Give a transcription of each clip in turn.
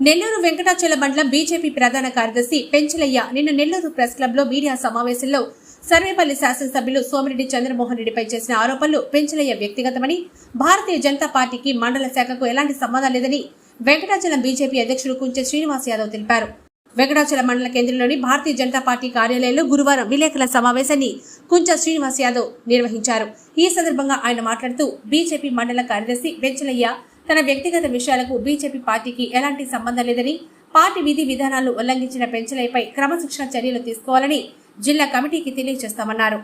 నెల్లూరు వెంకటాచల మండలం బీజేపీ ప్రధాన కార్యదర్శి పెంచలయ్య నిన్న నెల్లూరు ప్రెస్ క్లబ్లో మీడియా సమావేశంలో సర్వేపల్లి శాసనసభ్యులు సోమిరెడ్డి చంద్రమోహన్ రెడ్డిపై చేసిన ఆరోపణలు పెంచలయ్య వ్యక్తిగతమని భారతీయ జనతా పార్టీకి మండల శాఖకు ఎలాంటి సంబంధం లేదని వెంకటాచలం బీజేపీ అధ్యక్షుడు కుంచె శ్రీనివాస్ యాదవ్ తెలిపారు. వెంకటాచల మండల కేంద్రంలోని భారతీయ జనతా పార్టీ కార్యాలయంలో గురువారం విలేకరుల సమావేశాన్ని కుంచ శ్రీనివాస్ యాదవ్ నిర్వహించారు. ఈ సందర్భంగా ఆయన మాట్లాడుతూ బీజేపీ మండల కార్యదర్శి వెంచలయ్య తన వ్యక్తిగత విషయాలకు బీజేపీ పార్టీకి ఎలాంటి సంబంధం లేదని పార్టీ విధి విధానాలు ఉల్లంఘించిన పెన్షన్లపై క్రమశిక్షణ చర్యలు తీసుకోవాలని జిల్లా కమిటీకి తెలియజేస్తామన్నారు.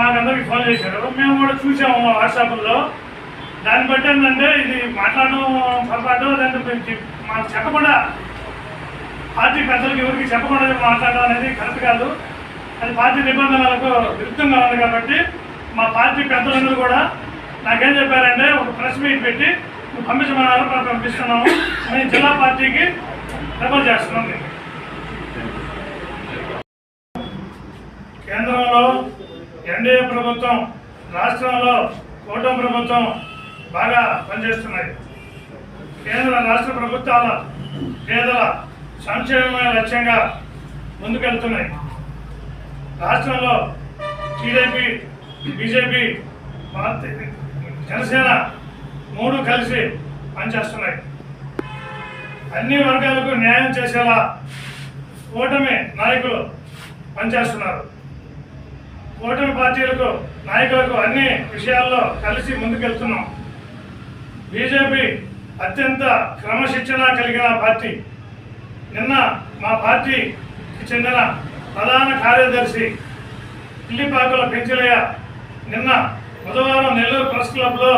మాకందరికి ఫోన్ చేశారు. మేము కూడా చూసాము వాట్సాప్లో. దాన్ని బట్టి ఏంటంటే ఇది మాట్లాడడం పొరపాటు లేదంటే మాకు చెప్పకుండా పార్టీ పెద్దలకు ఎవరికి చెప్పకుండా మాట్లాడడం అనేది కరెక్ట్ కాదు. అది పార్టీ నిబంధనలకు విరుద్ధంగా ఉంది కాబట్టి మా పార్టీ పెద్దలందరూ కూడా నాకేం చెప్పారంటే ఒక ప్రెస్ మీట్ పెట్టి పంపించమన్నారు మనం పంపిస్తున్నాము మేము జిల్లా పార్టీకి రిఫర్ చేస్తున్నాం కేంద్రంలో ఎన్డీఏ ప్రభుత్వం రాష్ట్రంలో కూటమి ప్రభుత్వం బాగా పనిచేస్తున్నాయి. కేంద్ర రాష్ట్ర ప్రభుత్వాల పేదల సంక్షేమమే లక్ష్యంగా ముందుకెళ్తున్నాయి. రాష్ట్రంలో టీడీపీ బీజేపీ భారతీ జనసేన మూడు కలిసి పనిచేస్తున్నాయి. అన్ని వర్గాలకు న్యాయం చేసేలా కూటమి నాయకులు పనిచేస్తున్నారు. కూటమి పార్టీలకు నాయకులకు అన్ని విషయాల్లో కలిసి ముందుకెళ్తున్నాం. బీజేపీ అత్యంత క్రమశిక్షణ కలిగిన పార్టీ. నిన్న మా పార్టీకి చెందిన ప్రధాన కార్యదర్శి పిల్లిపాకుల పెంచలయ్య నిన్న బుధవారం నెల్లూరు ప్రెస్ క్లబ్లో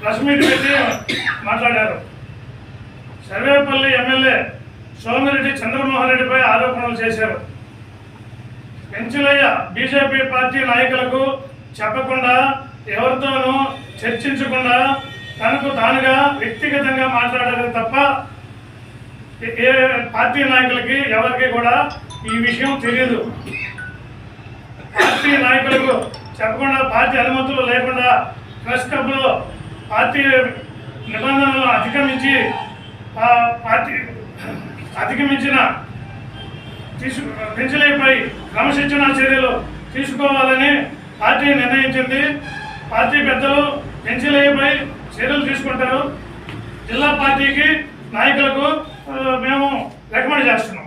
ప్రెస్ మీట్ పెట్టి మాట్లాడారు. సర్వేపల్లి ఎమ్మెల్యే సోమిరెడ్డి చంద్రమోహన్ రెడ్డిపై ఆరోపణలు చేశారు. పెంచులయ్య బీజేపీ పార్టీ నాయకులకు చెప్పకుండా ఎవరితోనూ చర్చించకుండా తనకు తానుగా వ్యక్తిగతంగా మాట్లాడారు తప్ప ఏ- ఏ పార్టీ నాయకులకి ఎవరికి కూడా ఈ విషయం తెలియదు పార్టీ నాయకులకు చెప్పకుండా పార్టీ అనుమతులు లేకుండా ప్రెస్ క్లబ్లో పార్టీ నిబంధనలను అధిగమించి పార్టీ అధిగమించిన తీసు పెంచలేపై క్రమశిక్షణ చర్యలు తీసుకోవాలని పార్టీ నిర్ణయించింది. పార్టీ పెద్దలు పెంచలేపై చర్యలు తీసుకుంటారు. జిల్లా పార్టీకి నాయకులకు మేము రికమెండ్ చేస్తున్నాం.